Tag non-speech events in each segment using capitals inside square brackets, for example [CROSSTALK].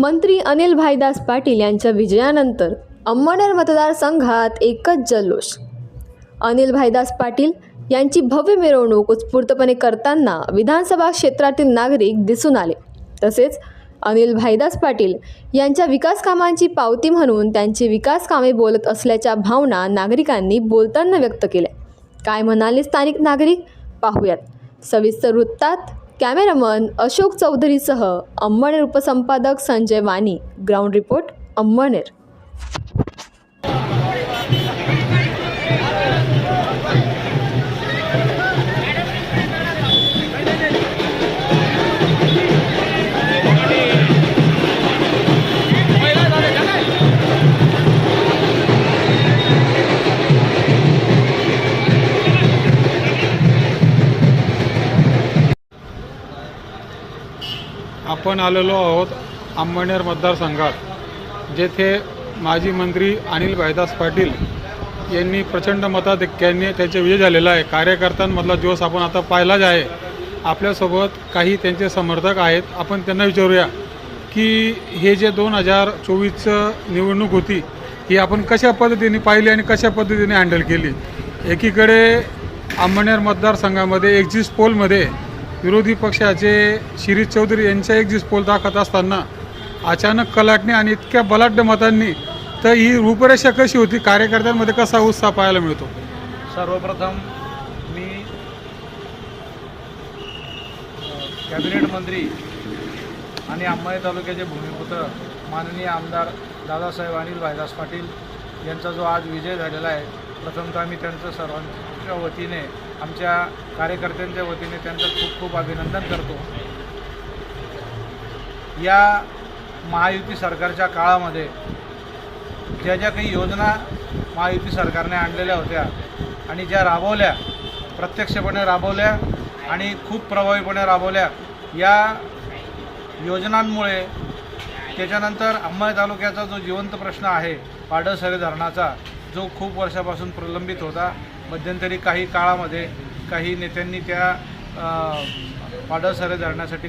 मंत्री अनिल भाईदास पाटील यांच्या विजयानंतर अंमळनेर मतदारसंघात एकच जल्लोष. अनिल भाईदास पाटील यांची भव्य मिरवणूक उत्स्फूर्तपणे करताना विधानसभा क्षेत्रातील नागरिक दिसून आले. तसेच अनिल भाईदास पाटील यांच्या विकास कामांची पावती म्हणून त्यांची विकास कामे बोलत असल्याच्या भावना नागरिकांनी बोलताना व्यक्त केल्या. काय म्हणाले स्थानिक नागरिक? पाहूयात. सविस्तर वृत्तात कॅमेरामन अशोक चौधरीसह अंमळनेर उपसंपादक संजय वाणी. ग्राउंड रिपोर्ट अंमळनेर आपण आलेलो आहोत अंमळनेर मतदारसंघात जेथे माजी मंत्री अनिल भाईदास पाटील यांनी प्रचंड मताधिक्याने त्यांचे विजय झालेला आहे. कार्यकर्त्यांमधला जोश आपण आता पाहिलाच आहे. आपल्यासोबत काही त्यांचे समर्थक आहेत. आपण त्यांना विचारूया की हे जे दोन हजार चोवीसचं निवडणूक होती ही आपण कशा पद्धतीने पाहिली आणि कशा पद्धतीने हँडल केली? एकीकडे अंमळनेर मतदारसंघामध्ये एक्झिस्ट पोलमध्ये विरोधी पक्षाचे शिरीष चौधरी यांचा एक्झिस्ट पोल दाखवत असताना अचानक कलाटणे आणि इतक्या बलाढ्य मतांनी तर ही रूपरेषा कशी होती? कार्यकर्त्यांमध्ये कसा उत्साह पाहायला मिळतो? सर्वप्रथम मी कॅबिनेट मंत्री आणि अंबाई तालुक्याचे भूमिपुत्र माननीय आमदार दादासाहेब अनिल भाईदास पाटील यांचा जो आज विजय झालेला आहे प्रथमतः आम्ही त्यांचं सर्वांच्या वतीने आमच्या कार्यकर्त्यांच्या वतीने त्यांचं खूप खूप अभिनंदन करतो. या महायुती सरकारच्या काळामध्ये ज्या ज्या काही योजना महायुती सरकारने आणलेल्या होत्या आणि ज्या राबवल्या प्रत्यक्षपणे राबवल्या आणि खूप प्रभावीपणे राबवल्या या योजनांमुळे त्याच्यानंतर अंबळ तालुक्याचा जो जिवंत प्रश्न आहे पाडसरे धरणाचा जो खूप वर्षापासून प्रलंबित होता मध्यंतरी काही काळामध्ये काही नेत्यांनी त्या पाडसरे धरण्यासाठी धरणासाठी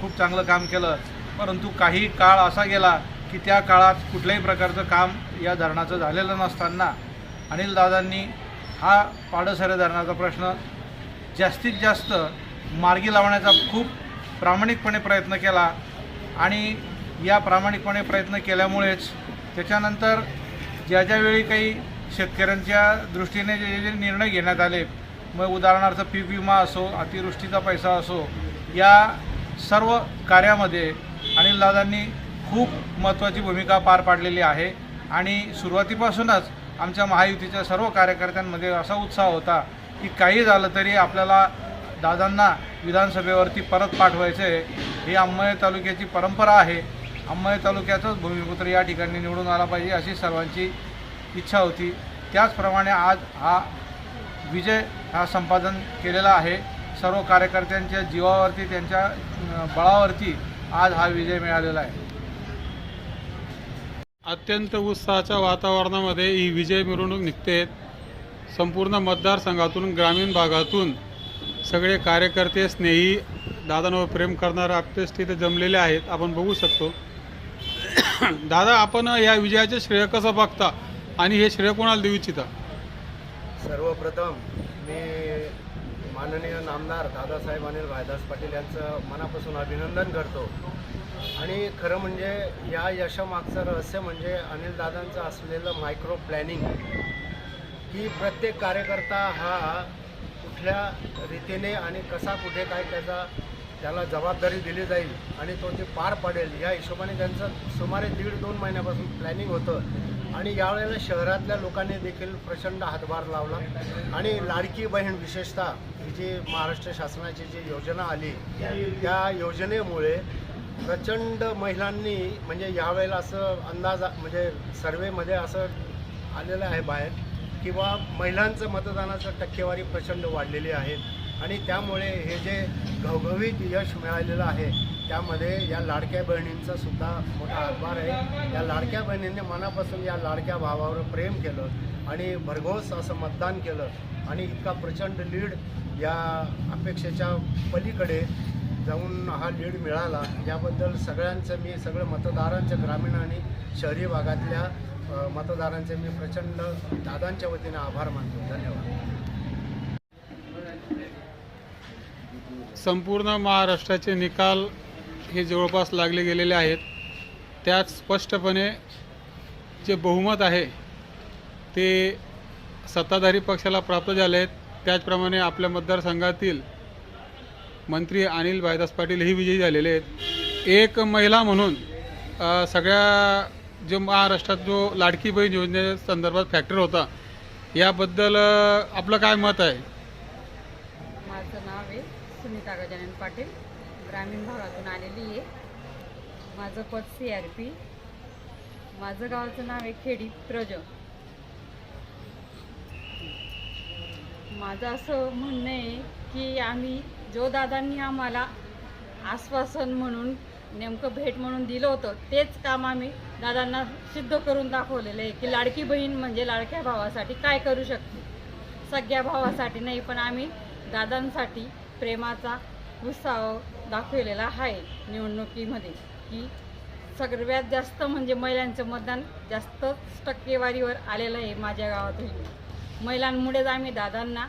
खूप चांगलं काम केलं. परंतु काही काळ असा गेला की त्या काळात कुठल्याही प्रकारचं काम या धरणाचं झालेलं नसताना अनिलदादांनी हा पाडसरे धरणाचा प्रश्न जास्तीत जास्त मार्गी लावण्याचा खूप प्रामाणिकपणे प्रयत्न केला आणि या प्रामाणिकपणे प्रयत्न केल्यामुळेच त्याच्यानंतर ज्या ज्यावेळी काही शेतकऱ्यांच्या दृष्टीने जे जे निर्णय घेण्यात आले मग उदाहरणार्थ पीक विमा असो अतिवृष्टीचा पैसा असो या सर्व कार्यामध्ये अनिलदादांनी खूप महत्त्वाची भूमिका पार पाडलेली आहे. आणि सुरुवातीपासूनच आमच्या महायुतीच्या सर्व कार्यकर्त्यांमध्ये असा उत्साह होता की काही झालं तरी आपल्याला दादांना विधानसभेवरती परत पाठवायचं आहे. ही अंमळे तालुक्याची परंपरा आहे. अंमळे तालुक्याचाच भूमिपुत्र या ठिकाणी निवडून आला पाहिजे अशी सर्वांची इच्छा होती. त्याचप्रमाणे आज हा विजय हा संपादन केलेला आहे. सर्व कार्यकर्त्यांच्या जीवावरती त्यांच्या बळावरती आज हा विजय मिळालेला आहे. अत्यंत उत्साहाच्या वातावरणामध्ये ही विजय मिरवणूक निघते. संपूर्ण मतदारसंघातून ग्रामीण भागातून सगळे कार्यकर्ते स्नेही दादांवर प्रेम करणारे आपतेच तिथे जमलेले आहेत. आपण बघू शकतो. [COUGHS] दादा आपण या विजयाचे श्रेय कसं बघता? आणि हे श्रेय कोणाला देऊ इच्छिता? सर्वप्रथम मी माननीय नामदार दादासाहेब अनिल भाईदास पाटील यांचं मनापासून अभिनंदन करतो. आणि खरं म्हणजे या यशामागचं रहस्य म्हणजे अनिल दादांचं असलेलं मायक्रो प्लॅनिंग की प्रत्येक कार्यकर्ता हा कुठल्या रीतीने आणि कसा कुठे काय त्याचा त्याला जबाबदारी दिली जाईल आणि तो ते पार पडेल. या हिशोबाने त्यांचं सुमारे दीड दोन महिन्यापासून प्लॅनिंग होतं. आणि यावेळेला शहरातल्या लोकांनी देखील प्रचंड हातभार लावला. आणि लाडकी बहीण विशेषतः ही जी महाराष्ट्र शासनाची जी योजना आली त्या योजनेमुळे प्रचंड महिलांनी म्हणजे यावेळेला असं अंदाज म्हणजे सर्वेमध्ये असं आलेलं आहे बाहेर किंवा महिलांचं मतदानाचं टक्केवारी प्रचंड वाढलेली आहे. आणि त्यामुळे हे जे घवघवीत यश मिळालेलं आहे त्यामध्ये या लाडक्या बहिणींचा सुद्धा मोठा हातभार आहे. या लाडक्या बहिणींनी मनापासून या लाडक्या भावावर प्रेम केलं आणि भरघोस असं मतदान केलं आणि इतका प्रचंड लीड या अपेक्षेच्या पलीकडे जाऊन हा लीड मिळाला. याबद्दल सगळ्यांचं मी सगळं मतदारांचं ग्रामीण आणि शहरी भागातल्या मतदारांचे मी प्रचंड दादांच्या वतीने आभार मानतो. धन्यवाद. संपूर्ण महाराष्ट्राचे निकाल हे जवळपास लागले गेलेले आहेत. त्यात स्पष्टपणे जे बहुमत आहे ते सत्ताधारी पक्षाला प्राप्त झाले आहेत. त्याचप्रमाणे आपल्या मतदारसंघातील मंत्री अनिल भाईदास पाटील हे विजयी झालेले आहेत. एक महिला म्हणून सगळ्या जो महाराष्ट्रात जो लाडकी बहीण योजने संदर्भात फॅक्टर होता याबद्दल आपलं काय मत आहे? माझं नाव आहे सुनीता गजानन पाटील ग्रामीण भागातून आलेली आहे. माझं पद सी आर पी माझं गावाचं नाव आहे खेडी प्रज. माझं असं म्हणणं आहे की आम्ही जो दादांनी आम्हाला आश्वासन म्हणून नेमकं भेट म्हणून दिलं होतं तेच काम आम्ही दादांना सिद्ध करून दाखवलेलं आहे की लाडकी बहीण म्हणजे लाडक्या भावासाठी काय करू शकते. सगळ्या भावासाठी नाही पण आम्ही दादांसाठी प्रेमाचा उत्साह दाखवलेला आहे निवडणुकीमध्ये की सगळ्यात जास्त म्हणजे महिलांचं मतदान जास्त टक्केवारीवर आलेलं आहे माझ्या गावातही. महिलांमुळेच आम्ही दादांना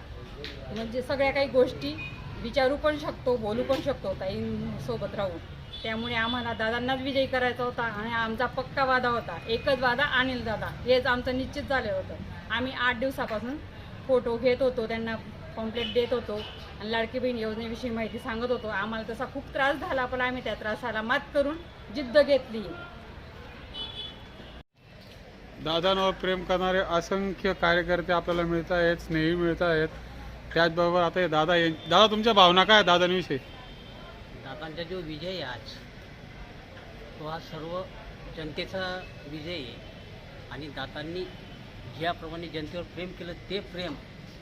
म्हणजे सगळ्या काही गोष्टी विचारू पण शकतो बोलू पण शकतो ताईंसोबत राहून. त्यामुळे आम्हाला दादांनाच विजयी करायचा होता आणि आमचा पक्का वादा होता. एकच वादा अनिल दादा हेच आमचं निश्चित झालं होतं. आम्ही आठ दिवसापासून फोटो घेत होतो त्यांना पॉम्पलेट देत होतो. आणि लाडकी बहीण योजनेविषयी माहिती सांगत होतो. आम्हाला तसा खूप त्रास झाला पण आम्ही त्या त्रासाला मात करून जिद्द घेतली. दादांवर प्रेम करणारे असंख्य कार्यकर्ते आपल्याला मिळत आहेत स्नेही मिळत आहेत. त्याचबरोबर आता हे दादा यां- दादा तुमच्या भावना काय दादांविषयी? दादांचा जो विजय आहे आज तो हा सर्व जनतेचा विजय आहे. आणि दादांनी ज्याप्रमाणे जनतेवर प्रेम केलं ते प्रेम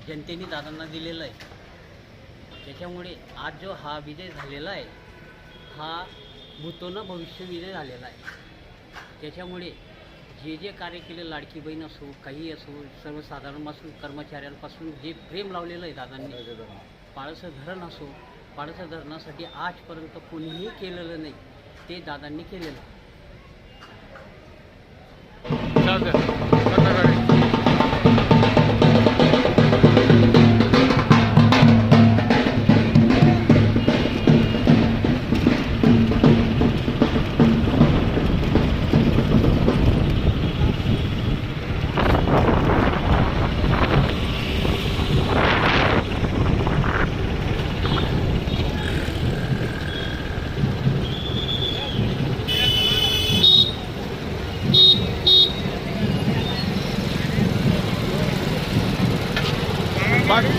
जनतेने दादांना दिलेलं आहे. त्याच्यामुळे आज जो हा विजय झालेला आहे हा भूतोन भविष्य विजय झालेला आहे. त्याच्यामुळे जे जे कार्य केले लाडकी बहीण असो काही असो सर्वसाधारणपासून कर्मचाऱ्यांपासून जे प्रेम लावलेलं आहे दादांनी पाळसं धरण असो पाळसं धरणासाठी आजपर्यंत कोणीही केलेलं नाही ते दादांनी केलेलं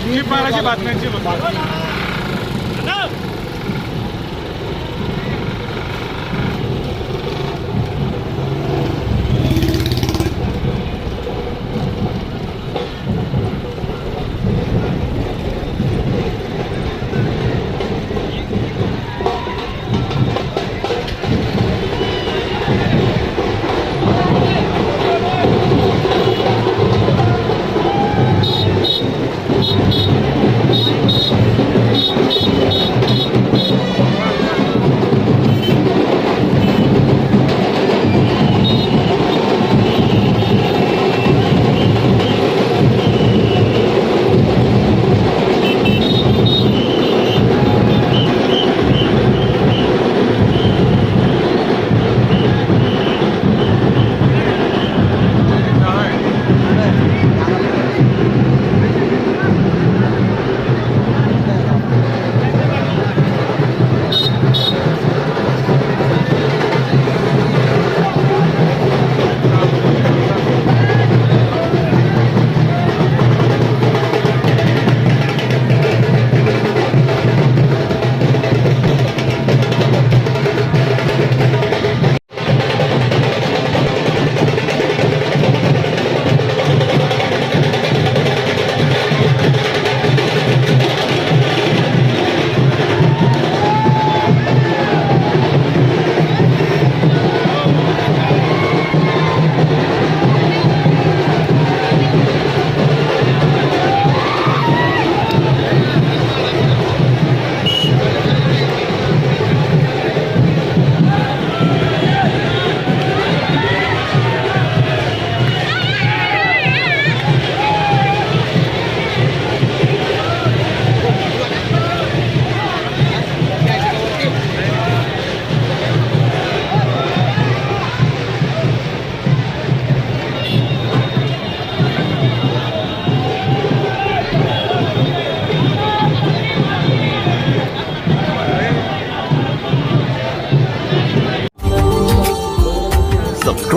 बातमी पाहिजे बातम्यांची